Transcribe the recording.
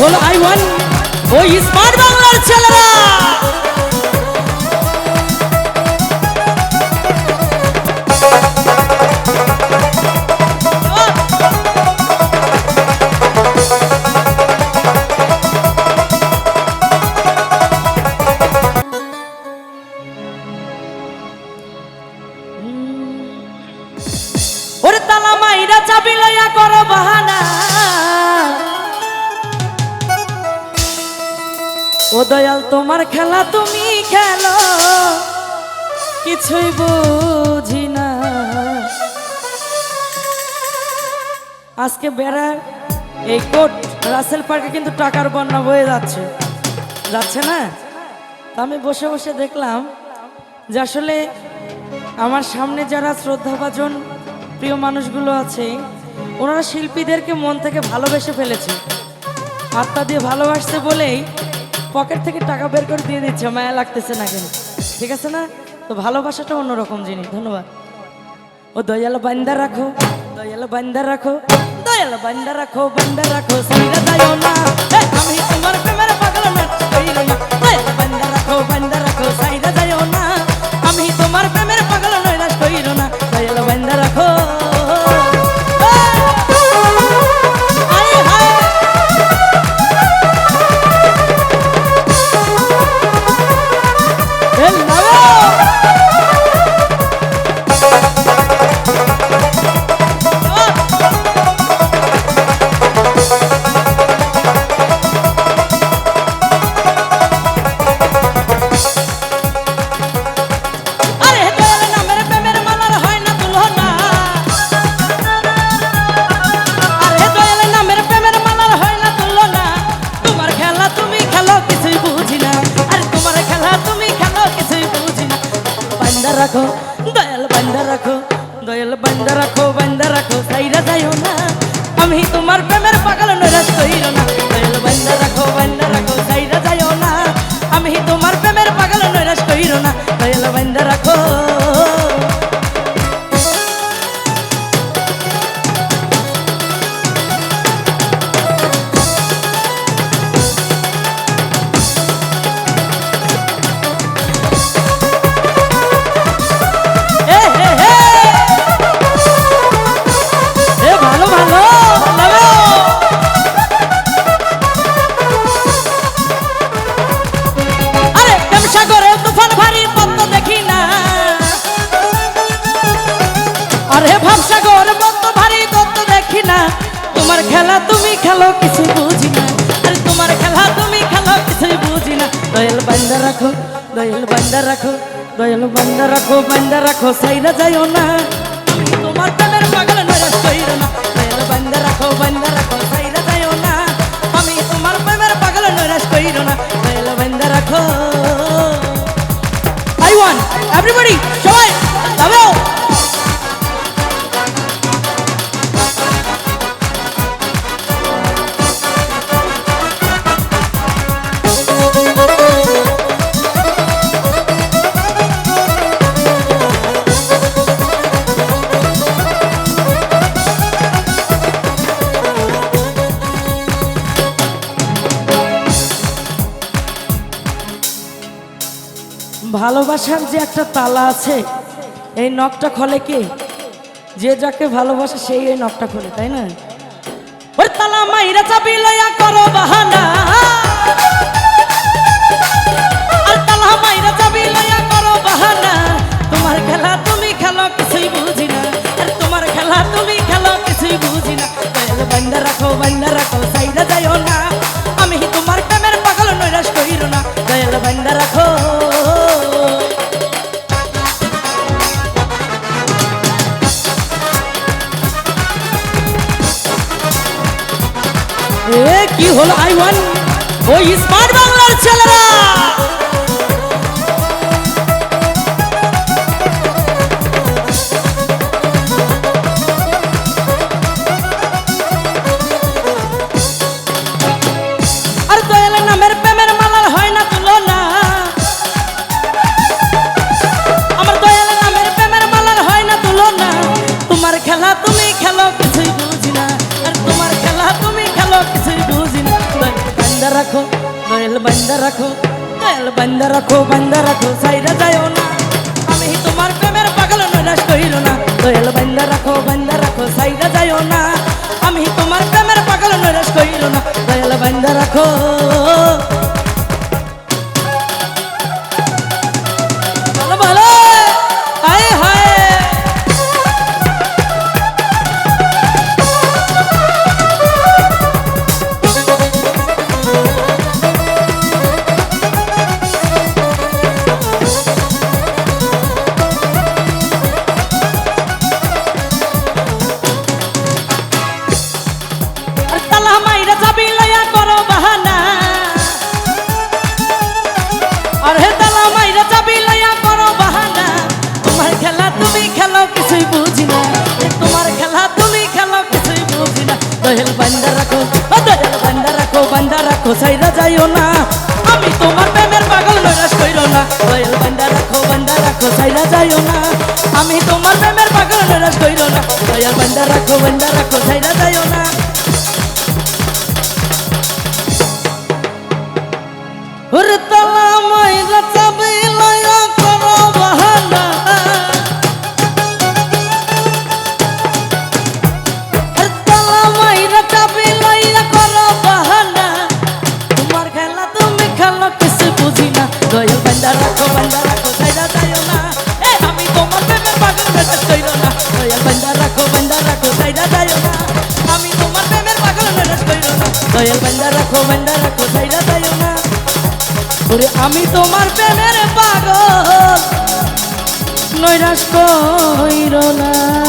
হলো I one ওই smart বাংলার ছেলেরা। ওরে তালা দয়াল, তোমার খেলা তুমি খেলো। কিছুই বুঝি না। আজকে বেড়ার এই কোট রাসেল পার্কে কিন্তু টাকার বন্যা বয়ে যাচ্ছে। যাচ্ছে না? আমি বসে বসে দেখলাম যে আসলে আমার সামনে যারা শ্রদ্ধাভাজন প্রিয় মানুষগুলো আছে, ওনারা শিল্পীদেরকে মন থেকে ভালোবেসে ফেলেছে। আত্মা দিয়ে ভালোবাসতে বলেই পকেট থেকে টাকা বের করে দিয়ে দিচ্ছে, মায়া লাগতেছে না কেন ঠিক আছে না? তো ভালোবাসাটা অন্যরকম জিনিস, ধন্যবাদ। ও দয়াল বান্দা রাখো, দয়াল বান্দা রাখো, দয়াল বান্দা রাখো বান্দা রাখো, সাইরা যাইও না। আমি তোমার প্রেমের পাগল নৈরাজ কইর না। আরে ভাব সাগর পদ্ম ভারী তত্ত্ব দেখি না। তোমার খেলা তুমি খেলো কিছু বুঝি না। আরে তোমার খেলা তুমি খেলো, কিছুই বুঝি না। দয়াল বান্দা রাখো, দয়াল বান্দা রাখো, দয়াল বান্দা রাখো বান্দা রাখো, সাইরা যাইও না। আমি তোমার প্রেমের পাগল নৈরাশ কইরো না। দয়াল বান্দা রাখো বান্দা রাখো, সাইরা যাইও না। আমি তোমার প্রেমের পাগল নৈরাশ কইরো না। দয়াল বান্দা রাখো। আই ওয়ান এভরিবডি ভালোবাসার যে একটা তালা আছে, এই নখটা খোলে কে? যে যাকে ভালোবাসে সেই এই নখটা খোলে, তাই না? ওই তালা মাইরা চাবি লইয়া করো বাহানা। আর তালা মাইরা চাবি লইয়া করো বাহানা। তোমার খেলা তুমি খেলো, কিছুই বুঝি না। আর তোমার খেলা তুমি খেলো, কিছুই না। বান্দা রাখো বান্দা রাখো সাইডা যাইও না। আমি তোমার প্রেমের পাগল নৈরাশ কইরো না। দয়াল বান্দা রাখো ওই স্মার্ট রাখো দয়াল বান্দা রাখো দয়াল বান্দা রাখো বান্দা রাখো সাইরা যায়ও না। আমি তোমার প্রেমের পাগল, নৈরাশ করিল না। দয়াল বান্দা রাখো বান্দা রাখো সাইরা যায়ও না। আমি তোমার প্রেমের পাগল, নৈরাশ করিল না। মাইরা যাবি লয়া করো বাহানা। আর তালা মাইরা যাবি লয়া করো বাহানা। তোমার খেলা তুমি খেলো, কিছুই বুঝি তোমার খেলা তুমি খেলো, কিছুই বুঝি না। দয়াল বান্দা রাখো, ও দয়াল বান্দা রাখো বান্দা রাখো না। আমি তোমার প্রেমের পাগল নৈরাশ কইরো না। দয়াল বান্দা রাখো বান্দা রাখো সাইরা যাইও না। আমি তোমার প্রেমের পাগল নৈরাশ কইরো না। দয়াল বান্দা রাখো বান্দা রাখো সাইরা যাইও না। ওরে তালা মাইরা চাবি লয়া করো বাহানা ওরে তালা মাইরা চাবি লয়া করো বাহানা তোমার খেলা তুমি খেলো কিছু বুঝি না দয়াল বান্দা রাখো বান্দা রাখো সাইডা যাইও না এ আমি তোমার প্রেমের পাগল নজর কইরো না দয়াল বান্দা রাখো বান্দা রাখো সাইডা যাইও না আমি তোমার প্রেমের পাগল নজর কইরো না দয়াল বান্দা রাখো বান্দা রাখো সাইডা যাইও না ওরে আমি তোমার প্রেমের পাগল। নৈরাশ কইর না।